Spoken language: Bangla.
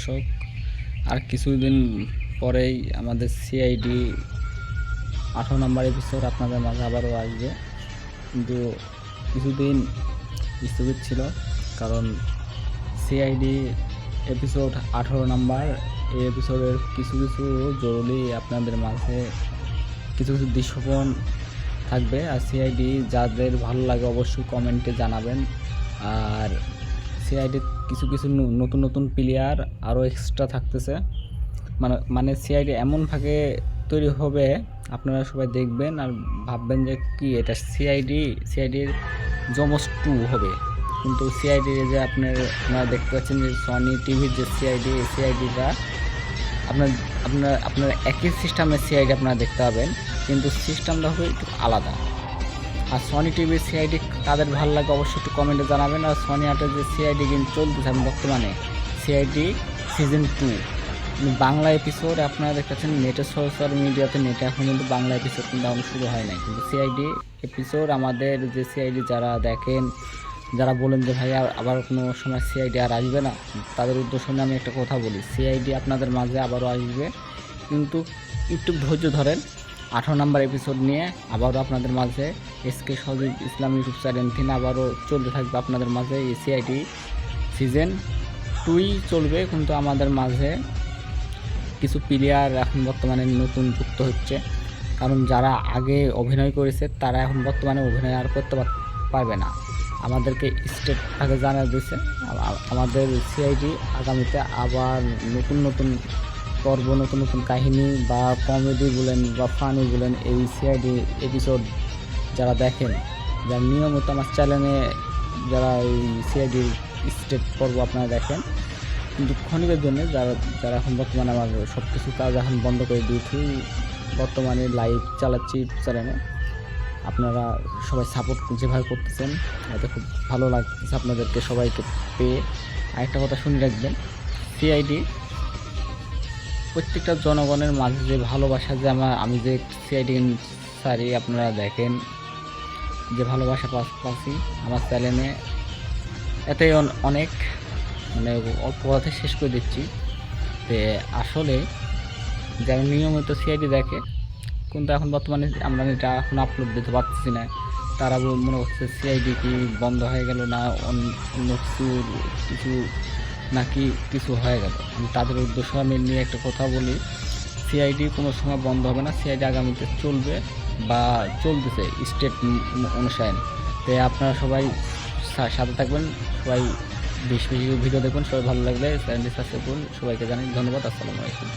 দর্শক, আর কিছুদিন পরেই আমাদের সিআইডি আঠারো নম্বর এপিসোড আপনাদের মাঝে আবারও আসবে। কিন্তু কিছুদিন স্থগিত ছিল, কারণ সিআইডি এপিসোড আঠারো নাম্বার, এই এপিসোডের কিছু কিছু জরুরি আপনাদের মাঝে কিছু কিছু দৃশ্যপণ থাকবে। আর সিআইডি যাদের ভালো লাগে অবশ্যই কমেন্টে জানাবেন। আর সিআইডি কিছু কিছু নতুন নতুন প্লেয়ার আরও এক্সট্রা থাকতেছে। মানে মানে সিআইডি এমন ভাগে তৈরি হবে, আপনারা সবাই দেখবেন আর ভাববেন যে কি এটা সিআইডি সিআইডির জমস টু হবে। কিন্তু সিআইডি যে আপনার, আপনারা দেখতে পাচ্ছেন যে সনি টিভির যে সিআইডি সিআইডিটা আপনার আপনার আপনার একই সিস্টেমের সিআইডি আপনারা দেখতে পাবেন, কিন্তু সিস্টেমটা হবে একটু আলাদা। আর সনি টিভির সিআইডি তাদের ভালো লাগে অবশ্যই একটু কমেন্টে জানাবেন। আর সনি আটের যে সিআইডি গেম চলতেছে এখন বর্তমানে CID season two Bangla episode আপনারা দেখতে পাচ্ছেন নেটের সোশ্যাল মিডিয়াতে নেটে এখন কিন্তু বাংলা এপিসোড কিন্তু এখন শুরু হয় নাই। কিন্তু সিআইডি এপিসোড আমাদের যে সিআইডি যারা দেখেন, যারা বলেন যে ভাই আবার কোনো সময় সিআইডি আর আসবে না, তাদের উদ্দেশ্য নিয়ে আমি একটা কথা বলি। সিআইডি আপনাদের মাঝে আবারও আসবে, কিন্তু একটু ধৈর্য ধরেন আঠারো নাম্বার এপিসোড নিয়ে আবারও আপনাদের মাঝে SK Sajib Islam YouTube channel থেকে আবারও চলতে থাকবে আপনাদের মাঝে এই সিআইডি সিজন টুই চলবে, কিন্তু আমাদের মাঝে কিছু প্লেয়ার এখন বর্তমানে নতুন যুক্ত হচ্ছে। কারণ যারা আগে অভিনয় করেছে, তারা এখন বর্তমানে অভিনয় আর করতে পার- পারবে না। আমাদেরকে স্টেট থেকে জানা দিয়েছে। আমাদের সিআইডি আগামীতে আবার নতুন নতুন পর্ব নতুন নতুন কাহিনী বা কমেডি বলেন বা ফানি বলেন এই সিআইডি এপিসোড যারা দেখেন, যারা নিয়মিত আমার চ্যানেলে যারা এই সিআইডির স্টেট পর্ব আপনারা দেখেন, কিন্তু ক্ষণিকের জন্য যারা যারা এখন বর্তমানে আমার সব কিছু কাজ এখন বন্ধ করে দিয়েছি, বর্তমানে লাইভ চালাচ্ছি চ্যানেলে আপনারা সবাই সাপোর্ট যেভাবে করতেছেন এতে খুব ভালো লাগতেছে আপনাদেরকে সবাইকে পেয়ে। আরেকটা কথা শুনে রাখবেন সিআইডি প্রত্যেকটা জনগণের মাঝে যে ভালোবাসা যে আমার, আমি যে সিআইডি সারি আপনারা দেখেন, যে ভালোবাসা পাচ্ছি আমার চ্যানেলে। এতেই অনেক মানে অল্প কথায় শেষ করে দিচ্ছি। তে আসলে যারা নিয়মিত সিআইডি দেখে, কিন্তু এখন বর্তমানে আমরা এটা এখন আপলোড দিতে পারতেছি না। তারা মনে করছে সিআইডি কি বন্ধ হয়ে গেল না অন- অন্য কিছু কিছু নাকি কিছু হয়ে গেল? তাদের উদ্দেশ্য আমি নিয়ে একটা কথা বলি। সিআইডি কোনো সময় বন্ধ হবে না। সিআইডি আগামীতে চলবে বা চলতেছে স্টেট অনুসারে। তাই আপনারা সবাই সাথে থাকবেন। সবাই বেশ বেশি ভিডিও দেখুন সবাই ভালো লাগলে চ্যানেলটি সাবস্ক্রাইব করুন। সবাইকে জানাই ধন্যবাদ। আসসালামু আলাইকুম।